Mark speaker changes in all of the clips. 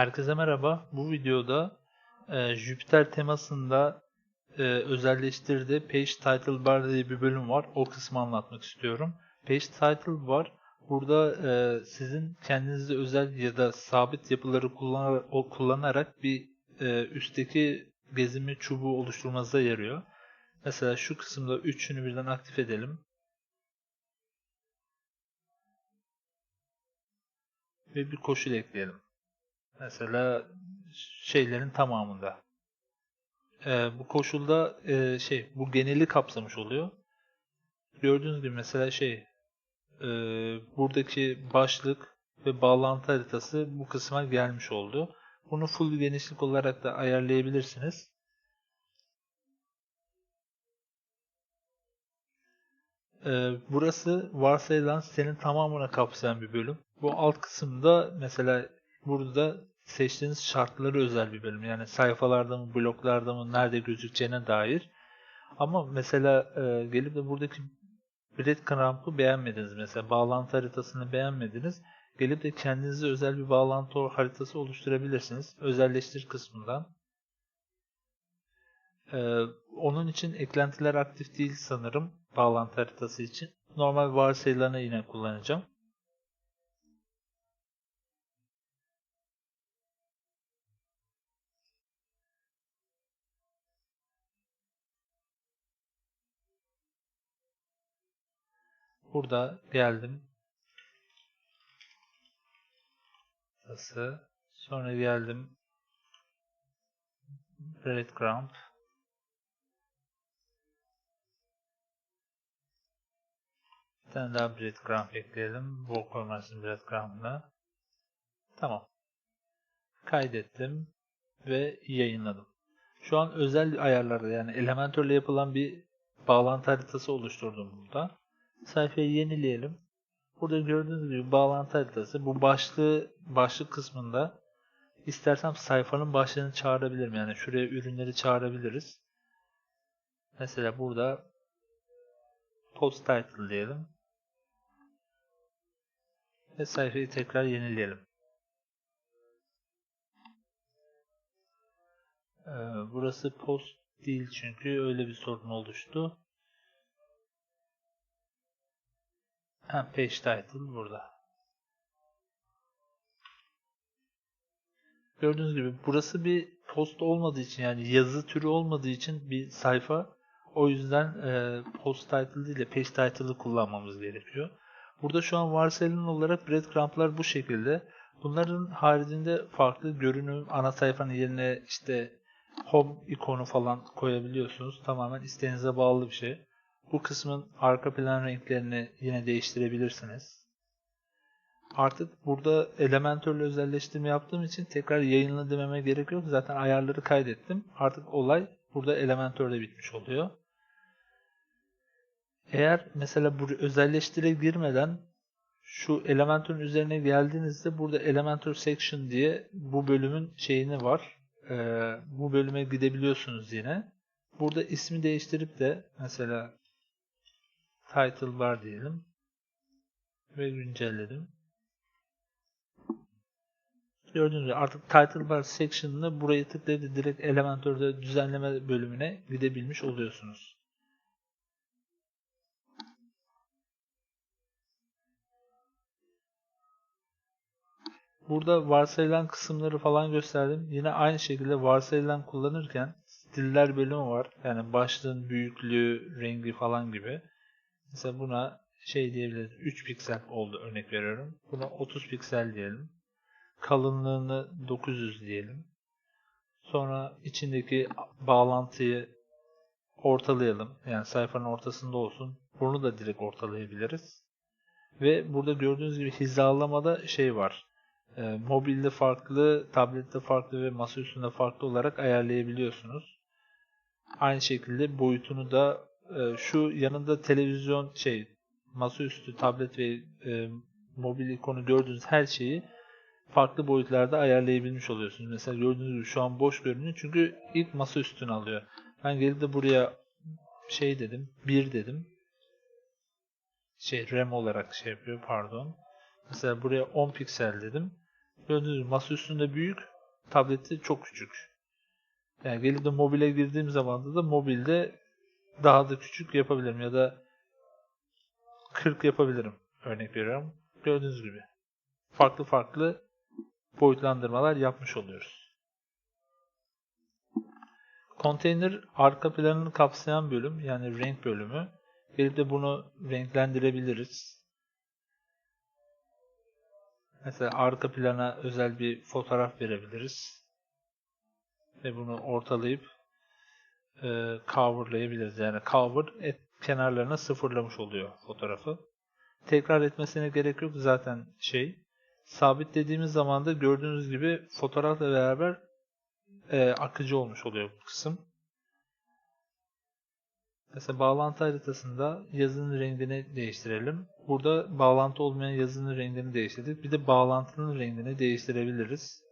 Speaker 1: Herkese merhaba. Bu videoda e, Jupyter temasında e, özelleştirdiği Page Title Bar diye bir bölüm var. O kısmı anlatmak istiyorum. Page Title Bar burada e, sizin kendinize özel ya da sabit yapıları kullanarak, kullanarak bir e, üstteki gezimi çubuğu oluşturmanıza yarıyor. Mesela şu kısımda üçünü birden aktif edelim. Ve bir koşul ekleyelim. Mesela şeylerin tamamında. Ee, bu koşulda e, şey bu geneli kapsamış oluyor. Gördüğünüz gibi mesela şey e, buradaki başlık ve bağlantı haritası bu kısma gelmiş oldu. Bunu full genişlik olarak da ayarlayabilirsiniz. Ee, burası varsayılan sitenin tamamına kapsayan bir bölüm. Bu alt kısımda mesela burada seçtiğiniz şartları özel bir bölüm. Yani sayfalarda mı, bloklarda mı, nerede gözükeceğine dair. Ama mesela e, gelip de buradaki breadcrumb'ı beğenmediniz. Mesela bağlantı haritasını beğenmediniz. Gelip de kendinize özel bir bağlantı haritası oluşturabilirsiniz. Özelleştir kısmından. Ee, onun için eklentiler aktif değil sanırım bağlantı haritası için. Normal varsayılarını yine kullanacağım. Burada geldim. Nasıl? Sonra geldim. Breadcrumb. Bir tane daha breadcrumb ekleyelim. Walk olmasın breadcrumb'la. Tamam. Kaydettim ve yayınladım. Şu an özel ayarlarda yani Elementor ile yapılan bir bağlantı haritası oluşturdum burada. Sayfayı yenileyelim. Burada gördüğünüz gibi bağlantı haritası. Bu başlığı başlık kısmında istersem sayfanın başlığını çağırabilirim. Yani şuraya ürünleri çağırabiliriz. Mesela burada post title diyelim. Ve sayfayı tekrar yenileyelim. Ee, burası post değil çünkü öyle bir sorun oluştu. Ha, page title burada. Gördüğünüz gibi burası bir post olmadığı için yani yazı türü olmadığı için bir sayfa. O yüzden e, post title değil de page title'ı kullanmamız gerekiyor. Burada şu an varsayılan olarak breadcrumb'lar bu şekilde. Bunların haricinde farklı görünüm, ana sayfanın yerine işte home ikonu falan koyabiliyorsunuz. Tamamen isteğinize bağlı bir şey. Bu kısmın arka plan renklerini yine değiştirebilirsiniz. Artık burada Elementor'la özelleştirme yaptığım için tekrar yayınla dememe gerek yok. Zaten ayarları kaydettim. Artık olay burada Elementor'da bitmiş oluyor. Eğer mesela bu özelleştire girmeden şu Elementor'un üzerine geldiğinizde burada Elementor Section diye bu bölümün şeyini var. Ee, bu bölüme gidebiliyorsunuz yine. Burada ismi değiştirip de mesela title bar diyelim ve güncelledim. Gördüğünüz gibi artık title bar section'ını burayı tıklayıp direkt Elementor'da düzenleme bölümüne gidebilmiş oluyorsunuz. Burada varsayılan kısımları falan gösterdim. Yine aynı şekilde varsayılan kullanırken stiller bölümü var. Yani başlığın büyüklüğü, rengi falan gibi. Mesela buna şey diyebiliriz. 3 piksel oldu örnek veriyorum. Buna 30 piksel diyelim. Kalınlığını 900 diyelim. Sonra içindeki bağlantıyı ortalayalım. Yani sayfanın ortasında olsun. Bunu da direkt ortalayabiliriz. Ve burada gördüğünüz gibi hizalamada şey var. E, mobilde farklı, tablette farklı ve masa üstünde farklı olarak ayarlayabiliyorsunuz. Aynı şekilde boyutunu da e, şu yanında televizyon şey masaüstü, tablet ve e, mobil ikonu gördüğünüz her şeyi farklı boyutlarda ayarlayabilmiş oluyorsunuz. Mesela gördüğünüz gibi şu an boş görünüyor çünkü ilk masa üstünü alıyor. Ben gelip de buraya şey dedim, 1 dedim. Şey RAM olarak şey yapıyor pardon. Mesela buraya 10 piksel dedim. Gördüğünüz gibi masa üstünde büyük, tableti çok küçük. Yani gelip de mobile girdiğim zaman da mobilde daha da küçük yapabilirim ya da 40 yapabilirim örnek veriyorum. Gördüğünüz gibi farklı farklı boyutlandırmalar yapmış oluyoruz. Konteyner arka planını kapsayan bölüm yani renk bölümü. Gelip de bunu renklendirebiliriz. Mesela arka plana özel bir fotoğraf verebiliriz. Ve bunu ortalayıp e, coverlayabiliriz. Yani cover et, kenarlarına sıfırlamış oluyor fotoğrafı. Tekrar etmesine gerek yok zaten şey. Sabit dediğimiz zaman da gördüğünüz gibi fotoğrafla beraber e, akıcı olmuş oluyor bu kısım. Mesela bağlantı haritasında yazının rengini değiştirelim. Burada bağlantı olmayan yazının rengini değiştirdik. Bir de bağlantının rengini değiştirebiliriz.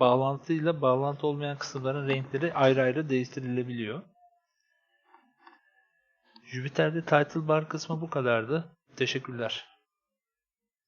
Speaker 1: Bağlantıyla bağlantı olmayan kısımların renkleri ayrı ayrı değiştirilebiliyor. Jupyter'de title bar kısmı bu kadardı. Teşekkürler.